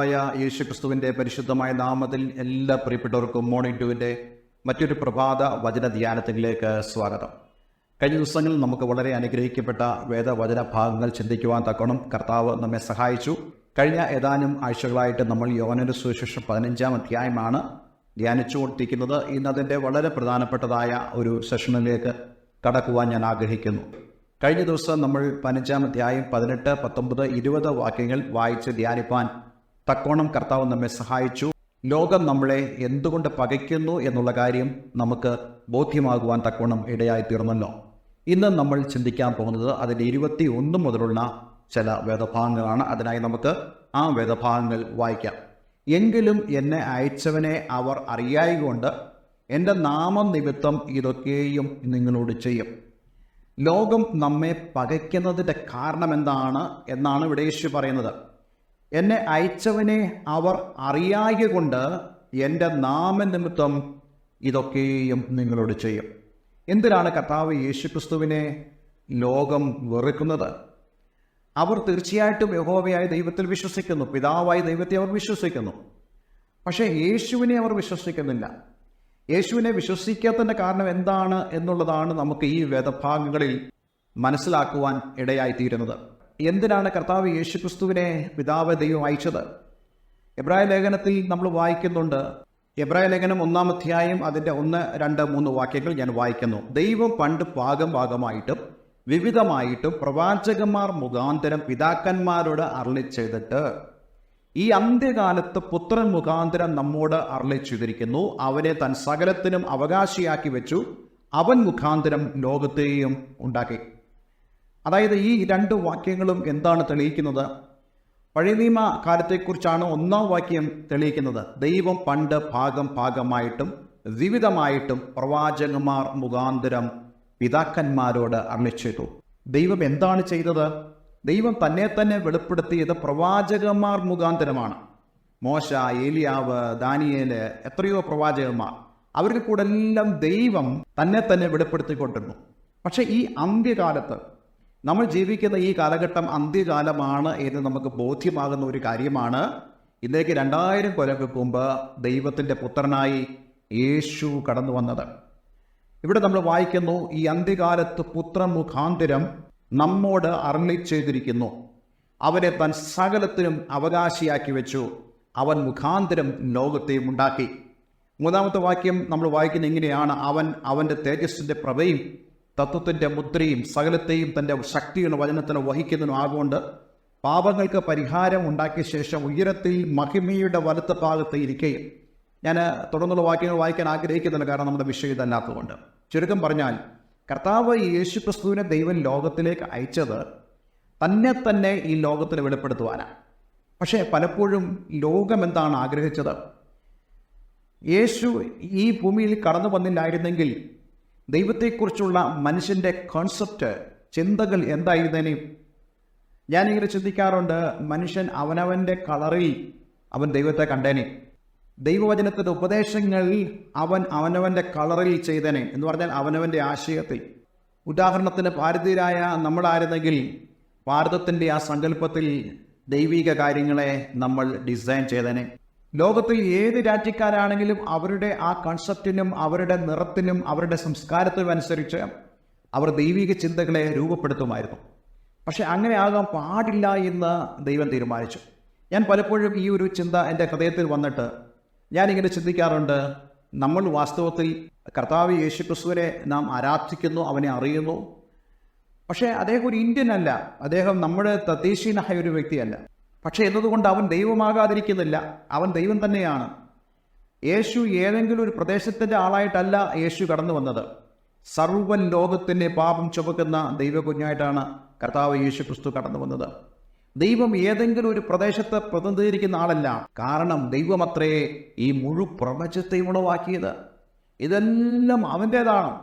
കർത്താവായ യേശു ക്രിസ്തുവിന്റെ പരിശുദ്ധമായ നാമത്തിൽ എല്ലാ പ്രിയപ്പെട്ടവർക്കും മോർണിംഗ് ടുവിന്റെ മറ്റൊരു പ്രഭാത വചന ധ്യാനത്തിലേക്ക് സ്വാഗതം. കഴിഞ്ഞ ദിവസങ്ങളിൽ നമുക്ക് വളരെ അനുഗ്രഹിക്കപ്പെട്ട വേദവചന ഭാഗങ്ങൾ ചിന്തിക്കുവാൻ തക്കണം കർത്താവ് നമ്മെ സഹായിച്ചു. കഴിഞ്ഞ ഏതാനും ആഴ്ചകളായിട്ട് നമ്മൾ യോനന്റെ സുവിശേഷം പതിനഞ്ചാം അധ്യായമാണ് ധ്യാനിച്ചുകൊണ്ടിരിക്കുന്നത്. ഇന്ന് അതിന്റെ വളരെ പ്രധാനപ്പെട്ടതായ ഒരു സെഷനിലേക്ക് കടക്കുവാൻ ഞാൻ ആഗ്രഹിക്കുന്നു. കഴിഞ്ഞ ദിവസം നമ്മൾ പതിനഞ്ചാം അധ്യായം പതിനെട്ട് പത്തൊമ്പത് ഇരുപത് വാക്യങ്ങൾ വായിച്ച് ധ്യാനിപ്പാൻ തക്കോണം കർത്താവ് നമ്മെ സഹായിച്ചു. ലോകം നമ്മളെ എന്തുകൊണ്ട് പകയ്ക്കുന്നു എന്നുള്ള കാര്യം നമുക്ക് ബോധ്യമാകുവാൻ തക്കോണം ഇടയായി തീർന്നല്ലോ. ഇന്ന് നമ്മൾ ചിന്തിക്കാൻ പോകുന്നത് അതിന്റെ ഇരുപത്തി ഒന്ന് മുതലുള്ള ചില വേദഭാഗങ്ങളാണ്. അതിനായി നമുക്ക് ആ വേദഭാഗങ്ങൾ വായിക്കാം. എങ്കിലും എന്നെ അയച്ചവനെ അവർ അറിയായികൊണ്ട് എന്റെ നാമം നിമിത്തം ഇതൊക്കെയും നിങ്ങളോട് ചെയ്യും. ലോകം നമ്മെ പകയ്ക്കുന്നതിന്റെ കാരണം എന്താണ് എന്നാണ് ഇവിടെ യേശു പറയുന്നത്. എന്നെ അയച്ചവനെ അവർ അറിയായ കൊണ്ട് എന്റെ നാമനിമിത്തം ഇതൊക്കെയും നിങ്ങളോട് ചെയ്യും. എന്തിനാണ് കർത്താവ് യേശുക്രിസ്തുവിനെ ലോകം വെറുക്കുന്നത്? അവർ തീർച്ചയായിട്ടും യഹോവയായ ദൈവത്തിൽ വിശ്വസിക്കുന്നു പിതാവായ ദൈവത്തെ അവർ വിശ്വസിക്കുന്നു. പക്ഷേ യേശുവിനെ അവർ വിശ്വസിക്കുന്നില്ല. യേശുവിനെ വിശ്വസിക്കാത്തതിന്റെ കാരണം എന്താണ് എന്നുള്ളതാണ് നമുക്ക് ഈ വേദഭാഗങ്ങളിൽ മനസ്സിലാക്കുവാൻ ഇടയായിത്തീരുന്നത്. എന്തിനാണ് കർത്താവ് യേശുക്രിസ്തുവിനെ പിതാവ് ദൈവം അയച്ചത്? എബ്രായ ലേഖനത്തിൽ നമ്മൾ വായിക്കുന്നുണ്ട്. എബ്രായ ലേഖനം ഒന്നാം അധ്യായം അതിന്റെ ഒന്ന് രണ്ട് മൂന്ന് വാക്യങ്ങൾ ഞാൻ വായിക്കുന്നു. ദൈവം പണ്ട് ഭാഗം ഭാഗമായിട്ടും വിവിധമായിട്ടും പ്രവാചകന്മാർ മുഖാന്തരം പിതാക്കന്മാരോട് അരളി ചെയ്തിട്ട് ഈ അന്ത്യകാലത്ത് പുത്രൻ മുഖാന്തരം നമ്മോട് അരളി ചെയ്തിരിക്കുന്നു അവനെ തൻ സകലത്തിനും അവകാശിയാക്കി വെച്ചു. അവൻ മുഖാന്തരം ലോകത്തെയും ഉണ്ടാക്കി. അതായത് ഈ രണ്ട് വാക്യങ്ങളും എന്താണ് തെളിയിക്കുന്നത്? പഴയ നിയമ കാലത്തെക്കുറിച്ചാണ് ഒന്നാം വാക്യം തെളിയിക്കുന്നത്. ദൈവം പണ്ട് ഭാഗം ഭാഗമായിട്ടും വിവിധമായിട്ടും പ്രവാചകന്മാർ മുഖാന്തരം പിതാക്കന്മാരോട് അറിയിച്ചു ദൈവം എന്താണ് ചെയ്തത്? ദൈവം തന്നെ തന്നെ വെളിപ്പെടുത്തിയത് പ്രവാചകന്മാർ മുഖാന്തരമാണ്. മോശ ഏലിയാവ് ദാനിയേൽ എത്രയോ പ്രവാചകന്മാർ. അവർക്ക് കൂടെല്ലാം ദൈവം തന്നെ തന്നെ വെളിപ്പെടുത്തിക്കൊണ്ടിരുന്നു. പക്ഷെ ഈ അന്ത്യകാലത്ത് നമ്മൾ ജീവിക്കുന്ന ഈ കാലഘട്ടം അന്ത്യകാലമാണ് എന്ന് നമുക്ക് ബോധ്യമാകുന്ന ഒരു കാര്യമാണ്. ഇന്നേക്ക് രണ്ടായിരം കൊല്ലങ്ങൾക്ക് മുമ്പ് ദൈവത്തിന്റെ പുത്രനായി യേശു കടന്നു വന്നത്. ഇവിടെ നമ്മൾ വായിക്കുന്നു ഈ അന്ത്യകാലത്ത് പുത്ര മുഖാന്തരം നമ്മോട് അരളി ചെയ്തിരിക്കുന്നു. അവനെ താൻ സകലത്തിനും അവകാശിയാക്കി വെച്ചു. അവൻ മുഖാന്തരം ലോകത്തെയും ഉണ്ടാക്കി. മൂന്നാമത്തെ വാക്യം നമ്മൾ വായിക്കുന്ന ഇങ്ങനെയാണ് അവൻ അവന്റെ തേജസ്സിന്റെ പ്രഭയും തത്വത്തിന്റെ മുദ്രയും സകലത്തെയും തന്റെ ശക്തിയുടെ വചനത്തിന് വഹിക്കുന്നതിനും ആകൊണ്ട് പാപങ്ങൾക്ക് പരിഹാരം ഉണ്ടാക്കിയ ശേഷം ഉയരത്തിൽ മഹിമയുടെ വലത്ത ഭാഗത്ത് ഇരിക്കുകയും ഞാൻ തുടർന്നുള്ള വാക്യങ്ങൾ വായിക്കാൻ ആഗ്രഹിക്കുന്നില്ല കാരണം നമ്മുടെ വിഷയം ഇതല്ലാത്തതുകൊണ്ട്. ചുരുക്കം പറഞ്ഞാൽ കർത്താവ് യേശു ക്രിസ്തുവിനെ ദൈവം ലോകത്തിലേക്ക് അയച്ചത് തന്നെ തന്നെ ഈ ലോകത്തിൽ വെളിപ്പെടുത്തുവാനാണ്. പക്ഷേ പലപ്പോഴും ലോകം എന്താണ് ആഗ്രഹിച്ചത്? യേശു ഈ ഭൂമിയിൽ കടന്നു വന്നില്ലായിരുന്നെങ്കിൽ ദൈവത്തെക്കുറിച്ചുള്ള മനുഷ്യന്റെ കോൺസെപ്റ്റ് ചിന്തകൾ എന്തായിരുന്നേനെ? ഞാനിങ്ങനെ ചിന്തിക്കാറുണ്ട് മനുഷ്യൻ അവനവന്റെ കളറിൽ അവൻ ദൈവത്തെ കണ്ടേനെ. ദൈവവചനത്തിന്റെ ഉപദേശങ്ങളിൽ അവൻ അവനവന്റെ കളറിൽ ചെയ്തേനെ എന്ന് പറഞ്ഞാൽ അവനവന്റെ ആശയത്തിൽ. ഉദാഹരണത്തിന് ഭാരതീയരായ നമ്മളായിരുന്നെങ്കിൽ ഭാരതത്തിന്റെ ആ സങ്കല്പത്തിൽ ദൈവിക കാര്യങ്ങളെ നമ്മൾ ഡിസൈൻ ചെയ്തേനെ. ലോകത്തിൽ ഏത് രാജ്യക്കാരാണെങ്കിലും അവരുടെ ആ കൺസെപ്റ്റിനും അവരുടെ നിറത്തിനും അവരുടെ സംസ്കാരത്തിനും അനുസരിച്ച് അവർ ദൈവിക ചിന്തകളെ രൂപപ്പെടുത്തുമായിരുന്നു. പക്ഷെ അങ്ങനെ ആകാൻ പാടില്ല എന്ന് ദൈവം തീരുമാനിച്ചു. ഞാൻ പലപ്പോഴും ഈ ഒരു ചിന്ത എന്റെ ഹൃദയത്തിൽ വന്നിട്ട് ഞാനിങ്ങനെ ചിന്തിക്കാറുണ്ട് നമ്മൾ വാസ്തവത്തിൽ കർത്താവ് യേശു ക്രിസ്തുവിനെ നാം ആരാധിക്കുന്നു അവനെ അറിയുന്നു. പക്ഷേ അദ്ദേഹം ഒരു ഇന്ത്യൻ അല്ല അദ്ദേഹം നമ്മുടെ തദ്ദേശീയനായ ഒരു വ്യക്തിയല്ല. പക്ഷേ എന്നതുകൊണ്ട് അവൻ ദൈവമാകാതിരിക്കുന്നില്ല. അവൻ ദൈവം തന്നെയാണ്. യേശു ഏതെങ്കിലും ഒരു പ്രദേശത്തിന്റെ ആളായിട്ടല്ല യേശു കടന്നു വന്നത്. സർവൻ ലോകത്തിന്റെ പാപം ചുമക്കുന്ന ദൈവകുഞ്ഞായിട്ടാണ് കർത്താവ് യേശു ക്രിസ്തു കടന്നു വന്നത്. ദൈവം ഏതെങ്കിലും ഒരു പ്രദേശത്തെ പ്രതിനിധീകരിക്കുന്ന ആളല്ല. കാരണം ദൈവമത്രേ ഈ മുഴു പ്രപഞ്ചത്തെ ഉളവാക്കിയത്. ഇതെല്ലാം അവന്റേതാണ്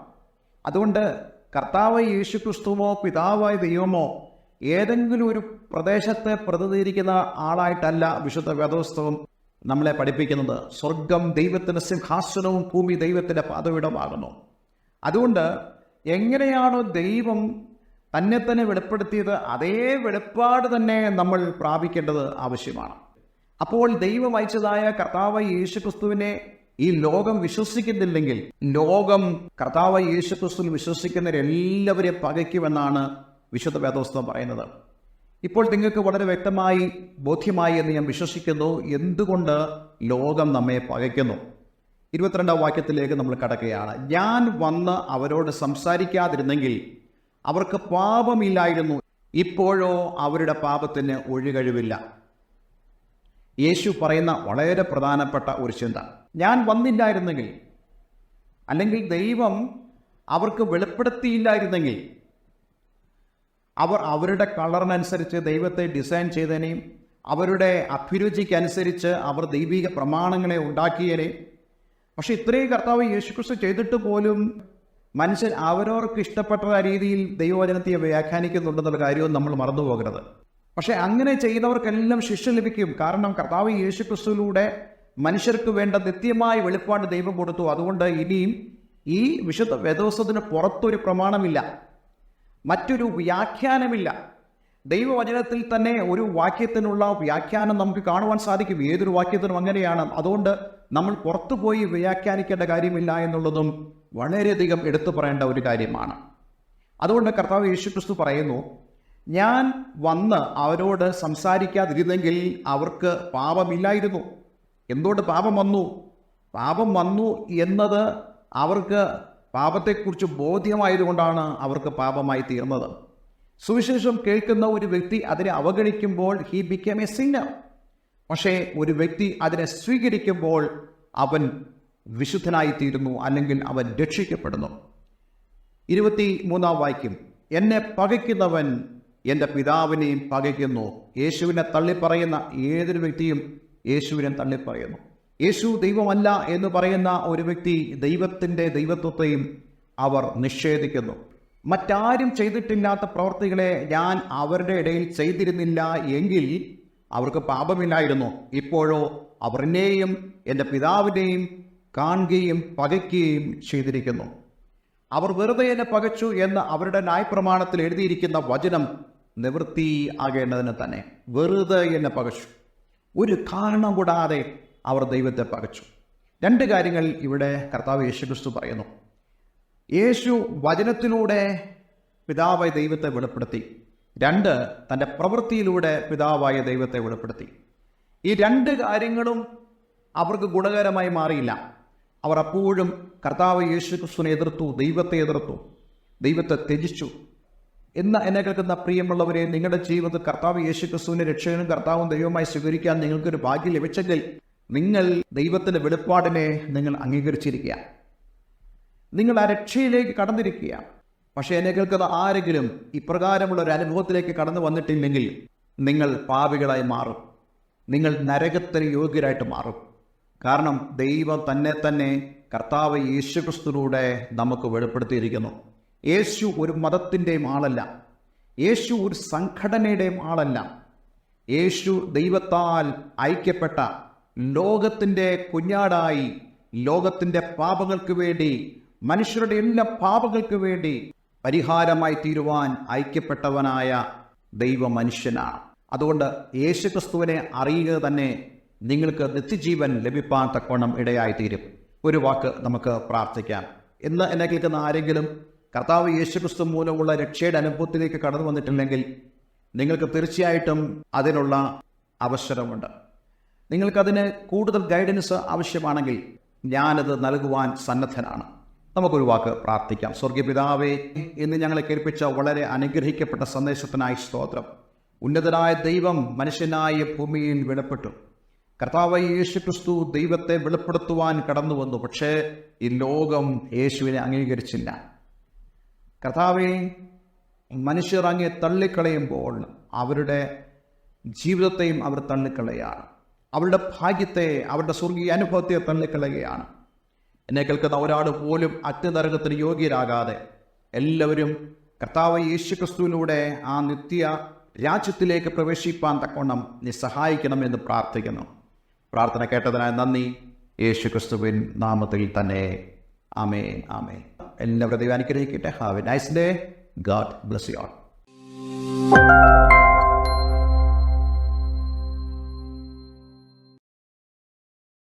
അതുകൊണ്ട് കർത്താവ് യേശു ക്രിസ്തുവോ പിതാവായ ദൈവമോ ഏതെങ്കിലും ഒരു പ്രദേശത്തെ പ്രതിനിധീകരിക്കുന്ന ആളായിട്ടല്ല വിശുദ്ധ വേദോസ്തവം നമ്മളെ പഠിപ്പിക്കുന്നത്. സ്വർഗം ദൈവത്തിന്റെ സിംഹാസനവും ഭൂമി ദൈവത്തിന്റെ പാതവിടമാകുന്നു അതുകൊണ്ട് എങ്ങനെയാണോ ദൈവം തന്നെ തന്നെ വെളിപ്പെടുത്തിയത് അതേ വെളിപ്പാട് തന്നെ നമ്മൾ പ്രാപിക്കേണ്ടത് ആവശ്യമാണ്. അപ്പോൾ ദൈവം അയച്ചതായ കർത്താവ് യേശു ക്രിസ്തുവിനെ ഈ ലോകം വിശ്വസിക്കുന്നില്ലെങ്കിൽ ലോകം കർത്താവ് യേശു ക്രിസ്തുവിൽ വിശ്വസിക്കുന്നവരെല്ലാവരെയും പകയ്ക്കുമെന്നാണ് വിശുദ്ധ വേദോസ്തവം പറയുന്നത്. ഇപ്പോൾ നിങ്ങൾക്ക് വളരെ വ്യക്തമായി ബോധ്യമായി എന്ന് ഞാൻ വിശ്വസിക്കുന്നു എന്തുകൊണ്ട് ലോകം നമ്മെ പകയ്ക്കുന്നു? ഇരുപത്തിരണ്ടാം വാക്യത്തിലേക്ക് നമ്മൾ കടക്കുകയാണ്. ഞാൻ വന്ന് അവരോട് സംസാരിക്കാതിരുന്നെങ്കിൽ അവർക്ക് പാപമില്ലായിരുന്നു. ഇപ്പോഴോ അവരുടെ പാപത്തിന് ഒഴികഴിവില്ല. യേശു പറയുന്ന വളരെ പ്രധാനപ്പെട്ട ഒരു ചിന്ത. ഞാൻ വന്നില്ലായിരുന്നെങ്കിൽ അല്ലെങ്കിൽ ദൈവം അവർക്ക് വെളിപ്പെടുത്തിയില്ലായിരുന്നെങ്കിൽ അവർ അവരുടെ കളറിനനുസരിച്ച് ദൈവത്തെ ഡിസൈൻ ചെയ്തതിനെയും അവരുടെ അഭിരുചിക്കനുസരിച്ച് അവർ ദൈവിക പ്രമാണങ്ങളെ ഉണ്ടാക്കിയതിനെയും പക്ഷെ ഇത്രയും കർത്താവ് യേശുക്രിസ്തു ചെയ്തിട്ട് പോലും മനുഷ്യൻ അവരവർക്ക് ഇഷ്ടപ്പെട്ട രീതിയിൽ ദൈവവചനത്തെ വ്യാഖ്യാനിക്കുന്നുണ്ടെന്നുള്ള കാര്യവും നമ്മൾ മറന്നു പോകരുത്. പക്ഷെ അങ്ങനെ ചെയ്യുന്നവർക്കെല്ലാം ശിക്ഷ ലഭിക്കും. കാരണം കർത്താവ് യേശുക്രിസ്തുവിലൂടെ മനുഷ്യർക്ക് വേണ്ട നിത്യമായ വെളിപ്പാട് ദൈവം കൊടുത്തു. അതുകൊണ്ട് ഇനിയും ഈ വിശുദ്ധ വേദോസത്തിന് പുറത്തൊരു പ്രമാണമില്ല. മറ്റൊരു വ്യാഖ്യാനമില്ല. ദൈവവചനത്തിൽ തന്നെ ഒരു വാക്യത്തിനുള്ള വ്യാഖ്യാനം നമുക്ക് കാണുവാൻ സാധിക്കും. ഏതൊരു വാക്യത്തിനും അങ്ങനെയാണ്. അതുകൊണ്ട് നമ്മൾ പുറത്തു പോയി വ്യാഖ്യാനിക്കേണ്ട കാര്യമില്ല എന്നുള്ളതും വളരെയധികം എടുത്തു പറയേണ്ട ഒരു കാര്യമാണ്. അതുകൊണ്ട് കർത്താവ് യേശുക്രിസ്തു പറയുന്നു ഞാൻ വന്ന് അവരോട് സംസാരിക്കാതിരുന്നെങ്കിൽ അവർക്ക് പാപമില്ലായിരുന്നു. എന്തുകൊണ്ട് പാപം വന്നു? പാപം വന്നു എന്നത് അവർക്ക് പാപത്തെക്കുറിച്ച് ബോധ്യമായതുകൊണ്ടാണ് അവർക്ക് പാപമായി തീർന്നത്. സുവിശേഷം കേൾക്കുന്ന ഒരു വ്യക്തി അതിനെ അവഗണിക്കുമ്പോൾ ഹി ബിക്കം എ സിന്നർ പക്ഷേ ഒരു വ്യക്തി അതിനെ സ്വീകരിക്കുമ്പോൾ അവൻ വിശുദ്ധനായി തീരുന്നു അല്ലെങ്കിൽ അവൻ രക്ഷിക്കപ്പെടുന്നു. ഇരുപത്തി മൂന്നാം വാക്യം. എന്നെ പകയ്ക്കുന്നവൻ എന്റെ പിതാവിനെയും പകയ്ക്കുന്നു. യേശുവിനെ തള്ളിപ്പറയുന്ന ഏതൊരു വ്യക്തിയും യേശുവിനെ തള്ളിപ്പറയുന്നു. യേശു ദൈവമല്ല എന്ന് പറയുന്ന ഒരു വ്യക്തി ദൈവത്തിന്റെ ദൈവത്വത്തെയും അവർ നിഷേധിക്കുന്നു. മറ്റാരും ചെയ്തിട്ടില്ലാത്ത പ്രവർത്തികളെ ഞാൻ അവരുടെ ഇടയിൽ ചെയ്തിരുന്നില്ല എങ്കിൽ അവർക്ക് പാപമില്ലായിരുന്നു. ഇപ്പോഴോ അവർ എന്റെ പിതാവിനെയും കാണുകയും പകയ്ക്കുകയും ചെയ്തിരിക്കുന്നു. അവർ വെറുതെ എന്നെ പകച്ചു എന്ന് അവരുടെ ന്യായപ്രമാണത്തിൽ എഴുതിയിരിക്കുന്ന വചനം നിവൃത്തി ആകേണ്ടതിന് തന്നെ. വെറുതെ എന്നെ പകച്ചു. ഒരു കാരണം കൂടാതെ അവർ ദൈവത്തെ പകച്ചു. രണ്ട് കാര്യങ്ങൾ ഇവിടെ കർത്താവ് യേശുക്രിസ്തു പറയുന്നു. യേശു വചനത്തിലൂടെ പിതാവായ ദൈവത്തെ വെളിപ്പെടുത്തി. രണ്ട് തന്റെ പ്രവൃത്തിയിലൂടെ പിതാവായ ദൈവത്തെ വെളിപ്പെടുത്തി. ഈ രണ്ട് കാര്യങ്ങളും അവർക്ക് ഗുണകരമായി മാറിയില്ല. അവർ അപ്പോഴും കർത്താവ് യേശു ക്രിസ്തുവിനെ എതിർത്തു ദൈവത്തെ എതിർത്തു ദൈവത്തെ ത്യജിച്ചു. എന്ന് എന്നെ കേൾക്കുന്ന പ്രിയമുള്ളവരെ നിങ്ങളുടെ ജീവിതത്തിൽ കർത്താവ് യേശു ക്രിസ്തുവിനെ രക്ഷകനും കർത്താവും ദൈവമായി സ്വീകരിക്കാൻ നിങ്ങൾക്കൊരു ഭാഗ്യം ലഭിച്ചെങ്കിൽ നിങ്ങൾ ദൈവത്തിന്റെ വെളിപ്പാടിനെ നിങ്ങൾ അംഗീകരിച്ചിരിക്കുക. നിങ്ങൾ ആ രക്ഷയിലേക്ക് കടന്നിരിക്കുക. പക്ഷേ എന്നെ കേൾക്കുന്ന ആരെങ്കിലും ഇപ്രകാരമുള്ള ഒരു അനുഭവത്തിലേക്ക് കടന്നു വന്നിട്ടില്ലെങ്കിൽ നിങ്ങൾ പാപികളായി മാറും. നിങ്ങൾ നരകത്തിന് യോഗ്യരായിട്ട് മാറും. കാരണം ദൈവം തന്നെ തന്നെ കർത്താവ് യേശുക്രിസ്തുവിലൂടെ നമുക്ക് വെളിപ്പെടുത്തിയിരിക്കുന്നു. യേശു ഒരു മതത്തിന്റെയും ആളല്ല. യേശു ഒരു സംഘടനയുടെയും ആളല്ല. യേശു ദൈവത്താൽ ഐക്യപ്പെട്ട ലോകത്തിന്റെ കുഞ്ഞാടായി ലോകത്തിന്റെ പാപങ്ങൾക്ക് വേണ്ടി മനുഷ്യരുടെ എല്ലാ പാപങ്ങൾക്ക് വേണ്ടി പരിഹാരമായി തീരുവാൻ ഐക്യപ്പെട്ടവനായ ദൈവ മനുഷ്യനാണ് അതുകൊണ്ട് യേശുക്രിസ്തുവിനെ അറിയുക തന്നെ നിങ്ങൾക്ക് നിത്യജീവൻ ലഭിപ്പാൻ തക്കോണം ഇടയായിത്തീരും. ഒരു വാക്ക് നമുക്ക് പ്രാർത്ഥിക്കാം. ഇന്ന് എന്നെ കേൾക്കുന്ന ആരെങ്കിലും കർത്താവ് യേശുക്രിസ്തു മൂലമുള്ള രക്ഷയുടെ അനുഭവത്തിലേക്ക് കടന്നു വന്നിട്ടില്ലെങ്കിൽ നിങ്ങൾക്ക് തീർച്ചയായിട്ടും അതിനുള്ള അവസരമുണ്ട്. നിങ്ങൾക്കതിന് കൂടുതൽ ഗൈഡൻസ് ആവശ്യമാണെങ്കിൽ ഞാനത് നൽകുവാൻ സന്നദ്ധനാണ്. നമുക്കൊരു വാക്ക് പ്രാർത്ഥിക്കാം. സ്വർഗീയപിതാവേ എന്ന് ഞങ്ങളെ കേൾപ്പിച്ച വളരെ അനുഗ്രഹിക്കപ്പെട്ട സന്ദേശത്തിനായി സ്തോത്രം. ഉന്നതനായ ദൈവം മനുഷ്യനായ ഭൂമിയിൽ വെളിപ്പെട്ടു. കർത്താവ് യേശു ക്രിസ്തു ദൈവത്തെ വെളിപ്പെടുത്തുവാൻ കടന്നു വന്നു. പക്ഷേ ഈ ലോകം യേശുവിനെ അംഗീകരിച്ചില്ല. കർത്താവെ മനുഷ്യർ അങ്ങേ തള്ളിക്കളയുമ്പോൾ അവരുടെ ജീവിതത്തെയും അവർ തള്ളിക്കളയാണ്. അവരുടെ ഭാഗ്യത്തെ അവരുടെ സ്വർഗീയ അനുഭവത്തെ തള്ളിക്കളയുകയാണ് എന്നെ കേൾക്കുന്ന ഒരാൾ പോലും അറ്റനരകത്തിന് യോഗ്യരാകാതെ എല്ലാവരും കർത്താവ് യേശു ക്രിസ്തുവിലൂടെ ആ നിത്യ രാജ്യത്തിലേക്ക് പ്രവേശിപ്പാൻ തക്കവണ്ണം നീ സഹായിക്കണമെന്ന് പ്രാർത്ഥിക്കുന്നു. പ്രാർത്ഥന കേട്ടതിനായി നന്ദി. യേശു ക്രിസ്തുവിൻ നാമത്തിൽ തന്നെ. ആമേ ആമേ എല്ലാവരും ദൈവം അനുഗ്രഹിക്കട്ടെ. Have a nice day God bless you all